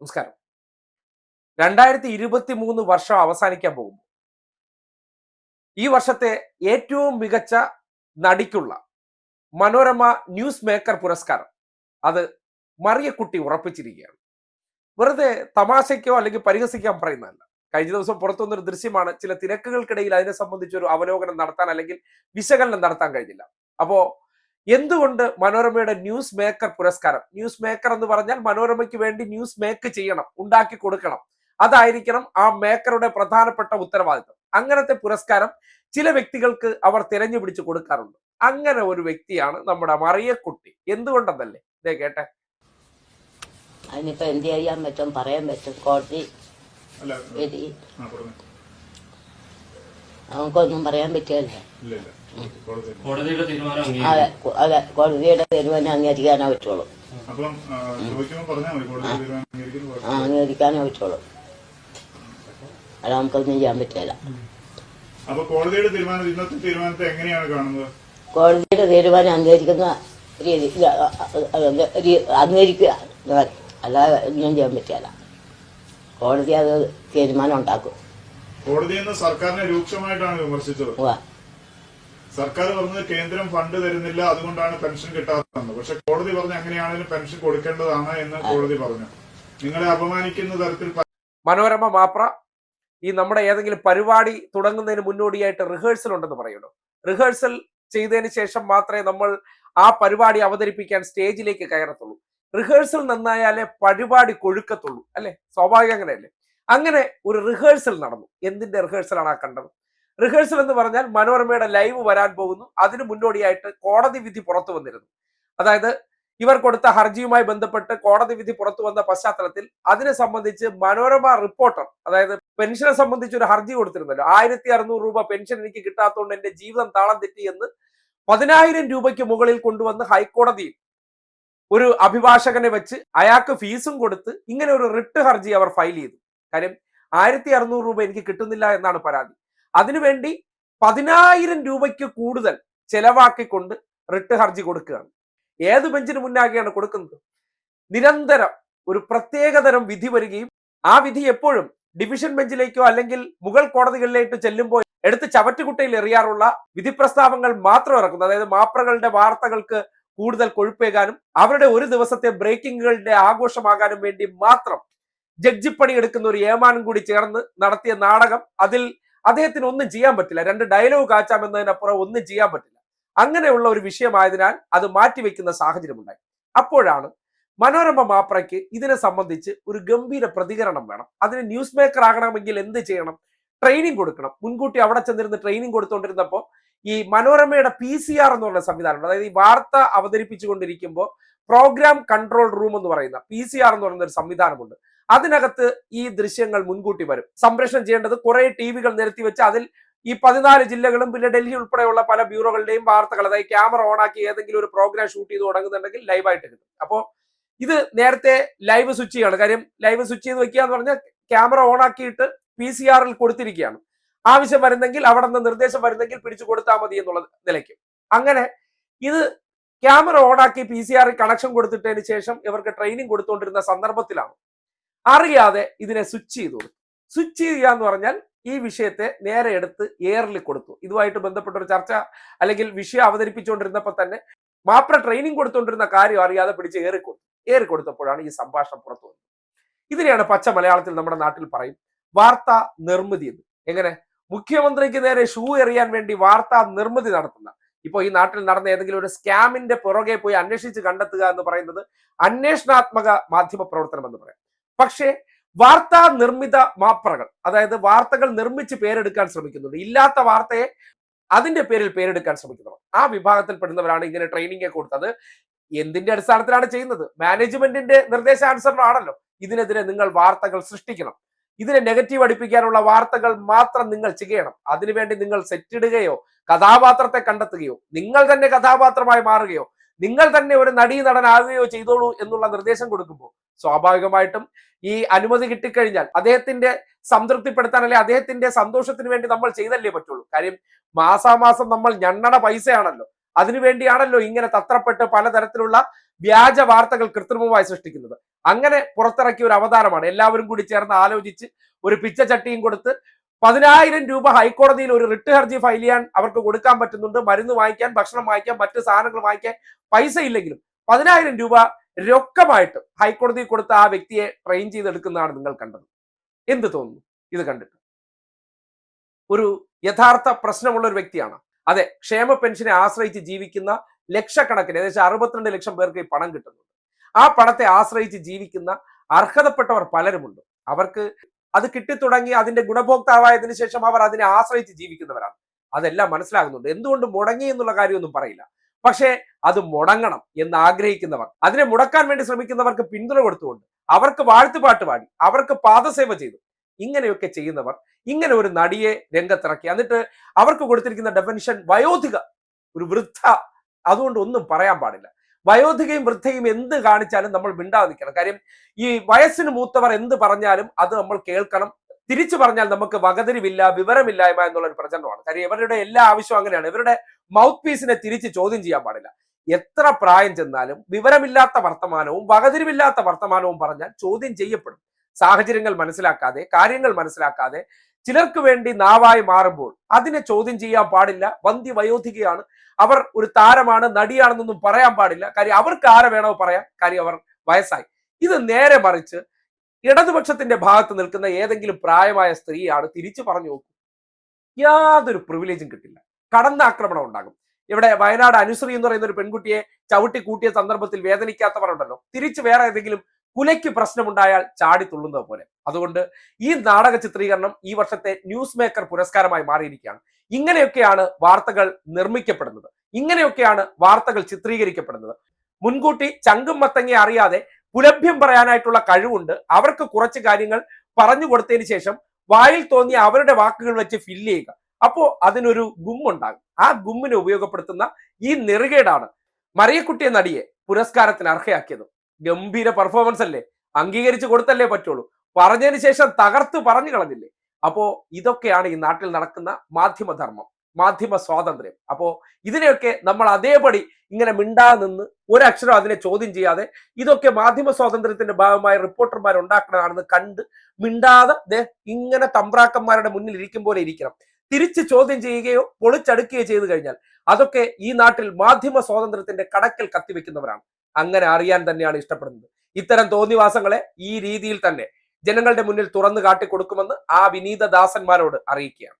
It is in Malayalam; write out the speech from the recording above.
നമസ്കാരം. രണ്ടായിരത്തി ഇരുപത്തി മൂന്ന് വർഷം അവസാനിക്കാൻ പോകുമ്പോൾ ഈ വർഷത്തെ ഏറ്റവും മികച്ച നടിക്കുള്ള മനോരമ ന്യൂസ് മേക്കർ പുരസ്കാരം അത് മറിയക്കുട്ടി ഉറപ്പിച്ചിരിക്കുകയാണ്. വെറുതെ തമാശയ്ക്കോ അല്ലെങ്കിൽ പരിഹസിക്കാൻ പറയുന്നതല്ല. കഴിഞ്ഞ ദിവസം പുറത്തു വന്നൊരു ദൃശ്യമാണ് ചില തിരക്കുകൾക്കിടയിൽ അതിനെ സംബന്ധിച്ച് ഒരു അവലോകനം നടത്താൻ അല്ലെങ്കിൽ വിശകലനം നടത്താൻ കഴിഞ്ഞില്ല. അപ്പോ എന്തുകൊണ്ട് മനോരമയുടെ ന്യൂസ് മേക്കർ പുരസ്കാരം? ന്യൂസ് മേക്കർ എന്ന് പറഞ്ഞാൽ മനോരമയ്ക്ക് വേണ്ടി ന്യൂസ് മേക്ക് ചെയ്യണം ഉണ്ടാക്കി കൊടുക്കണം. അതായിരിക്കണം ആ മേക്കറുടെ പ്രധാനപ്പെട്ട ഉത്തരവാദിത്വം അങ്ങനത്തെ പുരസ്കാരം ചില വ്യക്തികൾക്ക് അവർ തിരഞ്ഞുപിടിച്ച് കൊടുക്കാറുണ്ട്. അങ്ങനെ ഒരു വ്യക്തിയാണ് നമ്മുടെ മറിയക്കുട്ടി. എന്തുകൊണ്ടെന്നല്ലേ? ഇതേ കേട്ടെ. അതിനിപ്പോ എന്ത് ചെയ്യാൻ പറ്റും? പറയാൻ പറ്റും. കോടതി അല്ല വിധി ആ പറഞ്ഞു നമുക്കൊന്നും പറയാൻ തീരുമാനം അതെ അതെ കോടതിയുടെ തീരുമാനം അംഗീകരിക്കാനേ പറ്റുള്ളൂ. ആ, അംഗീകരിക്കാനേ പറ്റുള്ളൂ. അത് നമുക്കൊന്നും ചെയ്യാൻ പറ്റില്ല. കോടതിയുടെ തീരുമാനം അംഗീകരിക്കുന്ന രീതി അംഗീകരിക്കുക. അല്ലാതെ ഒന്നും ചെയ്യാൻ പറ്റില്ല. കോടതി അത് തീരുമാനം ഉണ്ടാക്കും. കോടതിയിൽ നിന്ന് സർക്കാരിനെ രൂക്ഷമായിട്ടാണ് വിമർശിച്ചത്. സർക്കാർ പറഞ്ഞത് കേന്ദ്രം ഫണ്ട് തരുന്നില്ല അതുകൊണ്ടാണ് പെൻഷൻ കിട്ടാത്തതെന്ന്. പക്ഷെ കോടതി പറഞ്ഞ അങ്ങനെയാണെങ്കിലും പെൻഷൻ കൊടുക്കേണ്ടതാണ് എന്ന് കോടതി പറഞ്ഞു. നിങ്ങളെ അപമാനിക്കുന്ന തരത്തിൽ മനോരമ മാപ്ര ഈ നമ്മുടെ ഏതെങ്കിലും പരിപാടി തുടങ്ങുന്നതിന് മുന്നോടിയായിട്ട് റിഹേഴ്സൽ ഉണ്ടെന്ന് പറയുന്നു. റിഹേഴ്സൽ ചെയ്തതിന് ശേഷം മാത്രമേ നമ്മൾ ആ പരിപാടി അവതരിപ്പിക്കാൻ സ്റ്റേജിലേക്ക് കയറത്തുള്ളൂ. റിഹേഴ്സൽ നന്നായാലേ പരിപാടി കൊഴുക്കത്തുള്ളൂ അല്ലെ? സ്വാഭാവികം അങ്ങനെയല്ലേ? അങ്ങനെ ഒരു റിഹേഴ്സൽ നടന്നു. എന്തിന്റെ റിഹേഴ്സലാണ് ആ കണ്ടത്? റിഹേഴ്സൽ എന്ന് പറഞ്ഞാൽ മനോരമയുടെ ലൈവ് വരാൻ പോകുന്നു. അതിന് മുന്നോടിയായിട്ട് കോടതി വിധി പുറത്തു വന്നിരുന്നു. അതായത് ഇവർ കൊടുത്ത ഹർജിയുമായി ബന്ധപ്പെട്ട് കോടതി വിധി പുറത്തു വന്ന പശ്ചാത്തലത്തിൽ അതിനെ സംബന്ധിച്ച് മനോരമ റിപ്പോർട്ടർ അതായത് പെൻഷനെ സംബന്ധിച്ച് ഒരു ഹർജി കൊടുത്തിരുന്നല്ലോ. ആയിരത്തി അറുന്നൂറ് രൂപ പെൻഷൻ എനിക്ക് കിട്ടാത്തതുകൊണ്ട് എന്റെ ജീവിതം താളം തെറ്റി എന്ന് പതിനായിരം രൂപയ്ക്ക് മുകളിൽ കൊണ്ടുവന്ന് ഹൈക്കോടതിയിൽ ഒരു അഭിഭാഷകനെ വെച്ച് അയാൾക്ക് ഫീസും കൊടുത്ത് ഇങ്ങനെ ഒരു റിട്ട് ഹർജി അവർ ഫയൽ ചെയ്തു. കാര്യം ആയിരത്തി അറുന്നൂറ് രൂപ എനിക്ക് കിട്ടുന്നില്ല എന്നാണ് പരാതി. അതിനുവേണ്ടി പതിനായിരം രൂപയ്ക്ക് കൂടുതൽ ചെലവാക്കിക്കൊണ്ട് റിട്ട് ഹർജി കൊടുക്കുകയാണ്. ഏത് ബെഞ്ചിന് മുന്നാകെയാണ് കൊടുക്കുന്നത്? നിരന്തരം ഒരു പ്രത്യേകതരം വിധി വരികയും ആ വിധി എപ്പോഴും ഡിവിഷൻ ബെഞ്ചിലേക്കോ അല്ലെങ്കിൽ മുഗൾ കോടതികളിലേക്കോ ചെല്ലുമ്പോൾ എടുത്ത് ചവറ്റുകുട്ടയിൽ എറിയാറുള്ള വിധി പ്രസ്താവങ്ങൾ മാത്രം ഇറക്കുന്നു. അതായത് മാപ്രകളുടെ വാർത്തകൾക്ക് കൂടുതൽ കൊഴുപ്പേകാനും അവരുടെ ഒരു ദിവസത്തെ ബ്രേക്കിങ്ങുകളുടെ ആഘോഷമാകാനും വേണ്ടി മാത്രം ജഡ്ജിപ്പണി എടുക്കുന്ന ഒരു ഏമാനും കൂടി ചേർന്ന് നടത്തിയ നാടകം അതിൽ അദ്ദേഹത്തിന് ഒന്നും ചെയ്യാൻ പറ്റില്ല. രണ്ട് ഡയലോഗ് കാച്ചാമെന്നതിനപ്പുറം ഒന്നും ചെയ്യാൻ പറ്റില്ല. അങ്ങനെയുള്ള ഒരു വിഷയമായതിനാൽ അത് മാറ്റിവെക്കുന്ന സാഹചര്യമുണ്ടായി. അപ്പോഴാണ് മനോരമ മാപ്രയ്ക്ക് ഇതിനെ സംബന്ധിച്ച് ഒരു ഗംഭീര പ്രതികരണം വേണം. അതിന് ന്യൂസ് മേക്കർ ആകണമെങ്കിൽ എന്ത് ചെയ്യണം? ട്രെയിനിങ് കൊടുക്കണം. മുൻകൂട്ടി അവിടെ ചെന്നിരുന്ന് ട്രെയിനിങ് കൊടുത്തുകൊണ്ടിരുന്നപ്പോൾ ഈ മനോരമയുടെ പി സി ആർ എന്ന് പറഞ്ഞ സംവിധാനം അതായത് ഈ വാർത്ത അവതരിപ്പിച്ചുകൊണ്ടിരിക്കുമ്പോൾ പ്രോഗ്രാം കൺട്രോൾ റൂം എന്ന് പറയുന്ന പി സി ആർ എന്ന് പറയുന്ന ഒരു സംവിധാനമുണ്ട്. അതിനകത്ത് ഈ ദൃശ്യങ്ങൾ മുൻകൂട്ടി വരും. സംപ്രേഷണം ചെയ്യേണ്ടത് കുറെ ടി വികൾ നിരത്തി വെച്ച് അതിൽ ഈ പതിനാല് ജില്ലകളും പിന്നെ ഡൽഹി ഉൾപ്പെടെയുള്ള പല ബ്യൂറോകളുടെയും വാർത്തകൾ അതായത് ക്യാമറ ഓണാക്കി ഏതെങ്കിലും ഒരു പ്രോഗ്രാം ഷൂട്ട് ചെയ്ത് തുടങ്ങുന്നുണ്ടെങ്കിൽ ലൈവായിട്ട് കിട്ടും. അപ്പോൾ ഇത് നേരത്തെ ലൈവ് സ്വിച്ച് ചെയ്യാണ്. കാര്യം ലൈവ് സ്വിച്ച് ചെയ്ത് വെക്കുക എന്ന് പറഞ്ഞാൽ ക്യാമറ ഓണാക്കിയിട്ട് പി സി ആറിൽ കൊടുത്തിരിക്കുകയാണ്. ആവശ്യം വരുന്നെങ്കിൽ അവിടെ നിന്ന് നിർദ്ദേശം വരുന്നെങ്കിൽ പിടിച്ചു കൊടുത്താൽ മതി എന്നുള്ള നിലയ്ക്ക്. അങ്ങനെ ഇത് ക്യാമറ ഓണാക്കി പി സി ആറിൽ കണക്ഷൻ കൊടുത്തിട്ടതിന് ശേഷം ഇവർക്ക് ട്രെയിനിങ് കൊടുത്തുകൊണ്ടിരുന്ന സന്ദർഭത്തിലാണ്. അറിയാതെ ഇതിനെ സ്വിച്ച് ചെയ്തു കൊടുത്തു. സ്വിച്ച് ചെയ്യുക എന്ന് പറഞ്ഞാൽ ഈ വിഷയത്തെ നേരെ എടുത്ത് എയറിൽ കൊടുത്തു. ഇതുമായിട്ട് ബന്ധപ്പെട്ട ഒരു ചർച്ച അല്ലെങ്കിൽ വിഷയം അവതരിപ്പിച്ചുകൊണ്ടിരുന്നപ്പോൾ തന്നെ മാപ്ര ട്രെയിനിങ് കൊടുത്തുകൊണ്ടിരുന്ന കാര്യം അറിയാതെ പിടിച്ച് ഏറി കൊടുത്തു. ഏറി കൊടുത്തപ്പോഴാണ് ഈ സംഭാഷണം പുറത്തു വന്നത്. ഇതിനെയാണ് പച്ച മലയാളത്തിൽ നമ്മുടെ നാട്ടിൽ പറയും വാർത്താ നിർമ്മിതി എന്ന്. എങ്ങനെ? മുഖ്യമന്ത്രിക്ക് നേരെ ഷൂ എറിയാൻ വേണ്ടി വാർത്താ നിർമ്മിതി നടത്തുന്ന. ഇപ്പോൾ ഈ നാട്ടിൽ നടന്ന ഏതെങ്കിലും ഒരു സ്കാമിന്റെ പുറകെ പോയി അന്വേഷിച്ച് കണ്ടെത്തുക എന്ന് പറയുന്നത് അന്വേഷണാത്മക മാധ്യമ പ്രവർത്തനം എന്ന് പറയാം. പക്ഷേ വാർത്താ നിർമ്മിത മാപ്പറകൾ അതായത് വാർത്തകൾ നിർമ്മിച്ച് പേരെടുക്കാൻ ശ്രമിക്കുന്നുണ്ട്. ഇല്ലാത്ത വാർത്തയെ അതിന്റെ പേരിൽ പേരെടുക്കാൻ ശ്രമിക്കുന്നവർ ആ വിഭാഗത്തിൽ വിഭാഗത്തിൽപ്പെടുന്നവരാണ് ഇങ്ങനെ ട്രെയിനിങ് കൊടുത്തത്. എന്തിന്റെ അടിസ്ഥാനത്തിലാണ് ചെയ്യുന്നത്? മാനേജ്മെന്റിന്റെ നിർദ്ദേശാനുസരണമാണല്ലോ ഇതിനെതിരെ നിങ്ങൾ വാർത്തകൾ സൃഷ്ടിക്കണം. ഇതിനെ നെഗറ്റീവ് അടിപ്പിക്കാനുള്ള വാർത്തകൾ മാത്രം നിങ്ങൾ ചെയ്യണം. അതിനുവേണ്ടി നിങ്ങൾ സെറ്റിടുകയോ കഥാപാത്രത്തെ കണ്ടെത്തുകയോ നിങ്ങൾ തന്നെ കഥാപാത്രമായി മാറുകയോ നിങ്ങൾ തന്നെ ഒരു നടീ നടനാകുകയോ ചെയ്തോളൂ എന്നുള്ള നിർദ്ദേശം കൊടുക്കുമ്പോൾ സ്വാഭാവികമായിട്ടും ഈ അനുമതി കിട്ടിക്കഴിഞ്ഞാൽ അദ്ദേഹത്തിന്റെ സംതൃപ്തിപ്പെടുത്താൻ അല്ലെ അദ്ദേഹത്തിന്റെ സന്തോഷത്തിന് വേണ്ടി നമ്മൾ ചെയ്തല്ലേ പറ്റുള്ളൂ? കാര്യം മാസാമാസം നമ്മൾ ഞണ്ണട പൈസയാണല്ലോ. അതിനുവേണ്ടിയാണല്ലോ ഇങ്ങനെ തത്രപ്പെട്ട് പലതരത്തിലുള്ള വ്യാജ വാർത്തകൾ കൃത്രിമമായി സൃഷ്ടിക്കുന്നത്. അങ്ങനെ പുറത്തിറക്കിയ ഒരു അവതാരമാണ്. എല്ലാവരും കൂടി ചേർന്ന് ആലോചിച്ച് ഒരു പിച്ച ചട്ടിയും കൊടുത്ത് പതിനായിരം രൂപ ഹൈക്കോടതിയിൽ ഒരു റിട്ട് ഹർജി ഫയൽ ചെയ്യാൻ അവർക്ക് കൊടുക്കാൻ പറ്റുന്നുണ്ട്. മരുന്ന് വാങ്ങിക്കാൻ ഭക്ഷണം വാങ്ങിക്കാൻ മറ്റ് സാധനങ്ങൾ വാങ്ങിക്കാൻ പൈസ ഇല്ലെങ്കിലും പതിനായിരം രൂപ രൊക്കമായിട്ട് ഹൈക്കോടതിയിൽ കൊടുത്ത ആ വ്യക്തിയെ ട്രെയിൻ ചെയ്തെടുക്കുന്നതാണ് നിങ്ങൾ കണ്ടത്. എന്ത് തോന്നുന്നു? ഇത് കണ്ടിട്ട്. ഒരു യഥാർത്ഥ പ്രശ്നമുള്ള ഒരു വ്യക്തിയാണ്. അതെ ക്ഷേമ പെൻഷനെ ആശ്രയിച്ച് ജീവിക്കുന്ന ലക്ഷക്കണക്കിന് ഏകദേശം അറുപത്തിരണ്ട് ലക്ഷം പേർക്ക് ഈ പണം കിട്ടുന്നുണ്ട്. ആ പണത്തെ ആശ്രയിച്ച് ജീവിക്കുന്ന അർഹതപ്പെട്ടവർ പലരുമുണ്ട്. അവർക്ക് അത് കിട്ടിത്തുടങ്ങി അതിന്റെ ഗുണഭോക്താവായതിനു ശേഷം അവർ അതിനെ ആശ്രയിച്ച് ജീവിക്കുന്നവരാണ്. അതെല്ലാം മനസ്സിലാകുന്നുണ്ട്. എന്തുകൊണ്ട് മുടങ്ങി എന്നുള്ള കാര്യമൊന്നും പറയില്ല. പക്ഷേ അത് മുടങ്ങണം എന്ന് ആഗ്രഹിക്കുന്നവർ അതിനെ മുടക്കാൻ വേണ്ടി ശ്രമിക്കുന്നവർക്ക് പിന്തുണ കൊടുത്തുകൊണ്ട് അവർക്ക് വാഴ്ത്തുപാട്ട് പാടി അവർക്ക് പാദസേവ ചെയ്തു ഇങ്ങനെയൊക്കെ ചെയ്യുന്നവർ ഇങ്ങനെ ഒരു നടിയെ രംഗത്തിറക്കി എന്നിട്ട് അവർക്ക് കൊടുത്തിരിക്കുന്ന ഡെഫിനിഷൻ വയോധിക ഒരു വൃദ്ധ അതുകൊണ്ട് ഒന്നും പറയാൻ പാടില്ല. വയോധികയും വൃദ്ധയും എന്ത് കാണിച്ചാലും നമ്മൾ മിണ്ടാതെ നിൽക്കണം. കാര്യം ഈ വയസ്സിന് മൂത്തവർ എന്ത് പറഞ്ഞാലും അത് നമ്മൾ കേൾക്കണം. തിരിച്ചു പറഞ്ഞാൽ നമുക്ക് വകതിരിവില്ല വിവരമില്ലായ്മ എന്നുള്ള ഒരു പ്രചരണമാണ്. കാര്യം ഇവരുടെ എല്ലാ ആവശ്യവും അങ്ങനെയാണ്. ഇവരുടെ മൗത്ത് പീസിനെ തിരിച്ച് ചോദ്യം ചെയ്യാൻ പാടില്ല. എത്ര പ്രായം ചെന്നാലും വിവരമില്ലാത്ത വർത്തമാനവും വകതിരിവില്ലാത്ത വർത്തമാനവും പറഞ്ഞാൽ ചോദ്യം ചെയ്യപ്പെടും. സാഹചര്യങ്ങൾ മനസ്സിലാക്കാതെ കാര്യങ്ങൾ മനസ്സിലാക്കാതെ ചിലർക്ക് വേണ്ടി നാവായി മാറുമ്പോൾ അതിനെ ചോദ്യം ചെയ്യാൻ പാടില്ല വന്ധ്യ വയോധികയാണ്. അവർ ഒരു താരമാണ് നടിയാണെന്നൊന്നും പറയാൻ പാടില്ല. കാര്യം അവർക്ക് ആരെ വേണോ പറയാം. കാര്യം അവർ വയസ്സായി. ഇത് നേരെ മറിച്ച് ഇടതുപക്ഷത്തിന്റെ ഭാഗത്ത് നിൽക്കുന്ന ഏതെങ്കിലും പ്രായമായ സ്ത്രീയാണ് തിരിച്ചു പറഞ്ഞു നോക്കൂ. യാതൊരു പ്രിവിലേജും കിട്ടില്ല. കടന്നാക്രമണം ഉണ്ടാകും. ഇവിടെ വയനാട് അനുശ്രീ എന്ന് പറയുന്ന ഒരു പെൺകുട്ടിയെ ചവിട്ടി കൂട്ടിയ സന്ദർഭത്തിൽ വേദനിക്കാത്തവർ ഉണ്ടല്ലോ തിരിച്ച് വേറെ ഏതെങ്കിലും കുലയ്ക്ക് പ്രശ്നമുണ്ടായാൽ ചാടി തുള്ളുന്നത് പോലെ. അതുകൊണ്ട് ഈ നാടക ചിത്രീകരണം ഈ വർഷത്തെ ന്യൂസ് മേക്കർ പുരസ്കാരമായി മാറിയിരിക്കുകയാണ്. ഇങ്ങനെയൊക്കെയാണ് വാർത്തകൾ നിർമ്മിക്കപ്പെടുന്നത്. ഇങ്ങനെയൊക്കെയാണ് വാർത്തകൾ ചിത്രീകരിക്കപ്പെടുന്നത്. മുൻകൂട്ടി ചങ്കും മത്തങ്ങി അറിയാതെ പുലഭ്യം പറയാനായിട്ടുള്ള കഴിവുണ്ട്. അവർക്ക് കുറച്ച് കാര്യങ്ങൾ പറഞ്ഞു കൊടുത്തതിന് ശേഷം വായിൽ തോന്നിയ അവരുടെ വാക്കുകൾ വെച്ച് ഫില്ല് ചെയ്യുക. അപ്പോ അതിനൊരു ഗുമ്മുണ്ടാകും. ആ ഗുമ്മിനെ ഉപയോഗപ്പെടുത്തുന്ന ഈ നെറുകേടാണ് മറിയക്കുട്ടിയെ നടിയെ പുരസ്കാരത്തിന് അർഹയാക്കിയത്. ഗംഭീര പെർഫോമൻസ് അല്ലേ? അംഗീകരിച്ച് കൊടുത്തല്ലേ പറ്റുള്ളൂ. പറഞ്ഞതിന് ശേഷം തകർത്ത് പറഞ്ഞു കളഞ്ഞില്ലേ? അപ്പോ ഇതൊക്കെയാണ് ഈ നാട്ടിൽ നടക്കുന്ന മാധ്യമധർമ്മം മാധ്യമ സ്വാതന്ത്ര്യം. അപ്പോ ഇതിനെയൊക്കെ നമ്മൾ അതേപടി ഇങ്ങനെ മിണ്ടാ നിന്ന് ഒരക്ഷരം അതിനെ ചോദ്യം ചെയ്യാതെ ഇതൊക്കെ മാധ്യമ സ്വാതന്ത്ര്യത്തിന്റെ ഭാഗമായി റിപ്പോർട്ടർമാർ ഉണ്ടാക്കണതാണെന്ന് കണ്ട് മിണ്ടാതെ ദേ ഇങ്ങനെ തമ്പ്രാക്കന്മാരുടെ മുന്നിൽ ഇരിക്കും പോലെ ഇരിക്കണം. തിരിച്ച് ചോദ്യം ചെയ്യുകയോ പൊളിച്ചടുക്കുകയോ ചെയ്തു കഴിഞ്ഞാൽ അതൊക്കെ ഈ നാട്ടിൽ മാധ്യമ സ്വാതന്ത്ര്യത്തിന്റെ കടക്കൽ കത്തിവെക്കുന്നവരാണ്. അങ്ങനെ അറിയാൻ തന്നെയാണ് ഇഷ്ടപ്പെടുന്നത്. ഇത്തരം തോന്നിവാസങ്ങളെ ഈ രീതിയിൽ തന്നെ ജനങ്ങളുടെ മുന്നിൽ തുറന്നു കാട്ടിക്കൊടുക്കുമെന്ന് ആ വിനീത ദാസന്മാരോട് അറിയിക്കുകയാണ്.